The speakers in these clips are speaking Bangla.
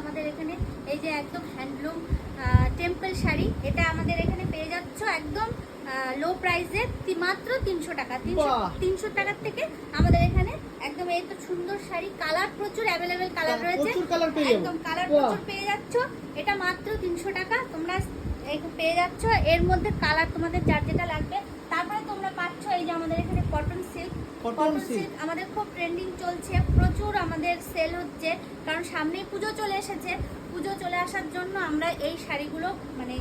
আমাদের এখানে এই যে একদম হ্যান্ডলুম টেম্পল শাড়ি এটা আমাদের এখানে পেয়ে যাচ্ছ একদম লো প্রাইসে মাত্র তিনশো টাকা তিনশো তিনশো টাকার থেকে আমাদের এখানে একদম এই তো সুন্দর শাড়ি কালার প্রচুর অ্যাভেলেবেল কালার রয়েছে। একদম কালার প্রচুর পেয়ে যাচ্ছ এটা মাত্র তিনশো টাকা তোমরা পেয়ে যাচ্ছ এর মধ্যে কালার তোমাদের যার যেটা লাগবে তারপরে তোমরা পাচ্ছ এই যে আমাদের এখানে কটন সিল্ক কটন সিল্ক আমাদের খুব ট্রেন্ডিং চলছে প্রচুর আমাদের সেল হচ্ছে কারণ সামনেই পুজো চলে এসেছে। পুজো চলে আসার জন্য আমরা এই শাড়িগুলো মানে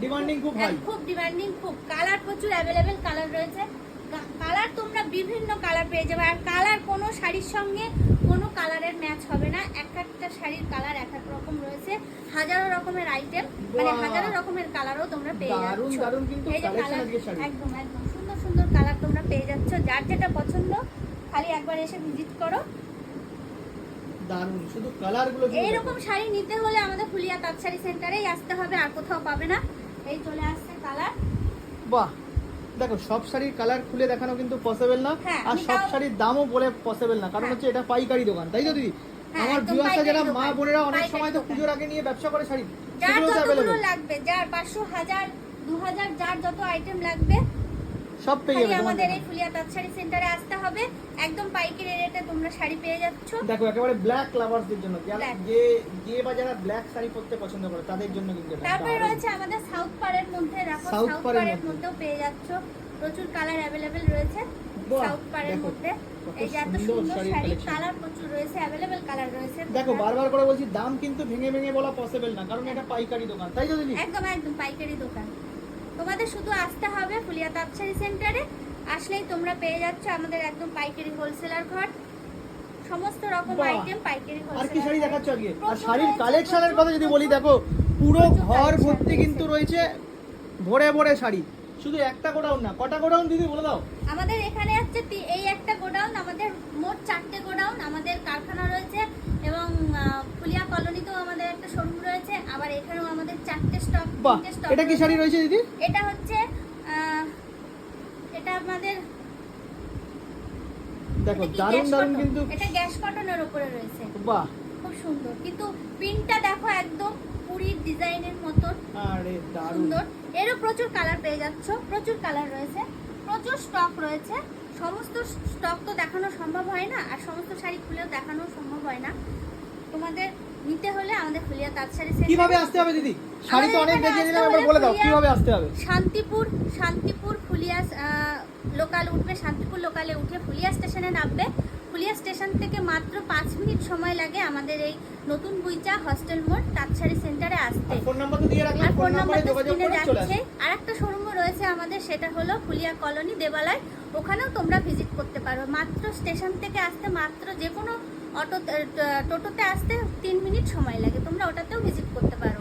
ডিমান্ডিং খুব হাই হ্যাঁ, খুব ডিমান্ডিং খুব কালার প্রচুর অ্যাভেলেবেল কালার রয়েছে। কালার তোমরা বিভিন্ন কালার পেয়ে যাবে আর কালার কোনো শাড়ির সঙ্গে কোনো কালারের ম্যাচ হবে না। শাড়ির কালার এক এক রকম রয়েছে। হাজারো রকমের আইটেম মানে হাজারো রকমের কালারও তোমরা পেয়ে যাচ্ছ। এই যে কালার একদম একদম। সুন্দর সুন্দর কালার তোমরা পেয়ে যাচ্ছ। যার যেটা পছন্দ খালি একবার এসে ভিজিট করো। দারুণ শুধু কালার এইরকম শাড়ি নিতে হলে আমাদের ফুলিয়া তাঁত শাড়ি সেন্টারেই আসতে হবে আর কোথাও পাবে না। এই চলে আসছে কালার বাহ। দেখো সব শাড়ির কালার খুলে দেখানো কিন্তু পসিবল না। হ্যাঁ, আর সব শাড়ির দামও বলে পসিবল না। কারণ হ্যাঁ। হচ্ছে এটা পাইকারি দোকান তাই তো দিদি? আমার একদম ভিউয়ার্সরা যারা মা বোনেরা অনেক সময় তো পুজোর আগে নিয়ে ব্যবসা করে শাড়ি যার যতগুলো লাগবে যার পাঁচশো হাজার দু হাজার যার যত আইটেম লাগবে সব পেয়ে যাবে আমাদের এই ফুলিয়া সেন্টারে আসতে হবে। একদম পাইকারি রেটে তোমরা শাড়ি পেয়ে যাচ্ছ। দেখো একেবারে ব্ল্যাক লাভার্সদের জন্য যে যে বা যারা ব্ল্যাক শাড়ি পরতে পছন্দ করে তাদের জন্য কিন্তু তারপরে রয়েছে আমাদের সাউথ পাড়ের মধ্যে দেখো সাউথ পাড়ের মধ্যেও পেয়ে যাচ্ছ। প্রচুর কালার অ্যাভেলেবেল রয়েছে সাউথ পাড়ের দেখো, মধ্যে এই যে এত সুন্দর সুন্দর শাড়ি কালার প্রচুর রয়েছে অ্যাভেলেবেল কালার রয়েছে। দেখো বারবার করে বলছি দাম কিন্তু ভেঙে ভেঙে বলা পসিবল না কারণ এটা পাইকারি দোকান তাই তো দিদি? একদম একদম পাইকারি দোকান। তোমাদের শুধু আসতে হবে ফুলিয়া তাপসারি সেন্টারে আসলেই তোমরা পেয়ে যাচ্ছ আমাদের একদম পাইকারি হোলসেলার ঘর। সমস্ত রকম আইটেম পাইকারি আর কি শাড়ি দেখাচ্ছ আজকে? আর শাড়ির কালেকশনের কথা যদি বলি দেখো পুরো ঘর ভর্তি কিন্তু রয়েছে ভরে ভরে শাড়ি। শুধু একটা গোডাউন না কটা গোডাউন দিদি বলে দাও? আমাদের এখানে হচ্ছে এই একটা গোডাউন আমাদের মোট চারটে গোডাউন আমাদের কারখানা রয়েছে এবং ফুলিয়া কলোনিতেও আমাদের একটা শোরুম রয়েছে আবার এখানেও আমাদের চারটে স্টক এটা কি শাড়ি রয়েছে। দিদি? এটা হচ্ছে এটা আমাদের দেখো দারুণ গ্যাস কিন্তু এটা গ্যাস কটনের উপরে রয়েছে। বাহ। খুব সুন্দর। কিন্তু প্রিন্টটা দেখো একদম পুরীর ডিজাইনের মতন আরে দারুণ। সুন্দর। এরও প্রচুর কালার পেয়ে যাচ্ছ প্রচুর কালার রয়েছে প্রচুর স্টক রয়েছে। সমস্ত স্টক তো দেখানো সম্ভব হয় না আর সমস্ত শাড়ি খুলেও দেখানো সম্ভব হয় না। তোমাদের নিতে হলে আমাদের ফুলিয়া তাঁত শাড়ি কীভাবে আসতে হবে দিদি? শাড়ি তো অনেক দেখিয়ে দিলাম এবার বলে দাও কীভাবে আসতে হবে? শান্তিপুর শান্তিপুর ফুলিয়া লোকাল উঠবে শান্তিপুর লোকালে উঠে ফুলিয়া স্টেশনে নামবে। ফুলিয়া স্টেশন থেকে মাত্র পাঁচ মিনিট সময় লাগে আমাদের এই নতুন বুইচা হস্টেল মোড় তাঁতশাড়ি সেন্টারে আসতে। আর ফোন নাম্বার তো স্ক্রিনে যাচ্ছে। আর একটা শোরুমও রয়েছে আমাদের সেটা হলো ফুলিয়া কলোনি দেবালয়। ওখানেও তোমরা ভিজিট করতে পারো। মাত্র স্টেশন থেকে আসতে মাত্র যে কোনো অটো টোটোতে আসতে তিন মিনিট সময় লাগে। তোমরা ওটাতেও ভিজিট করতে পারো।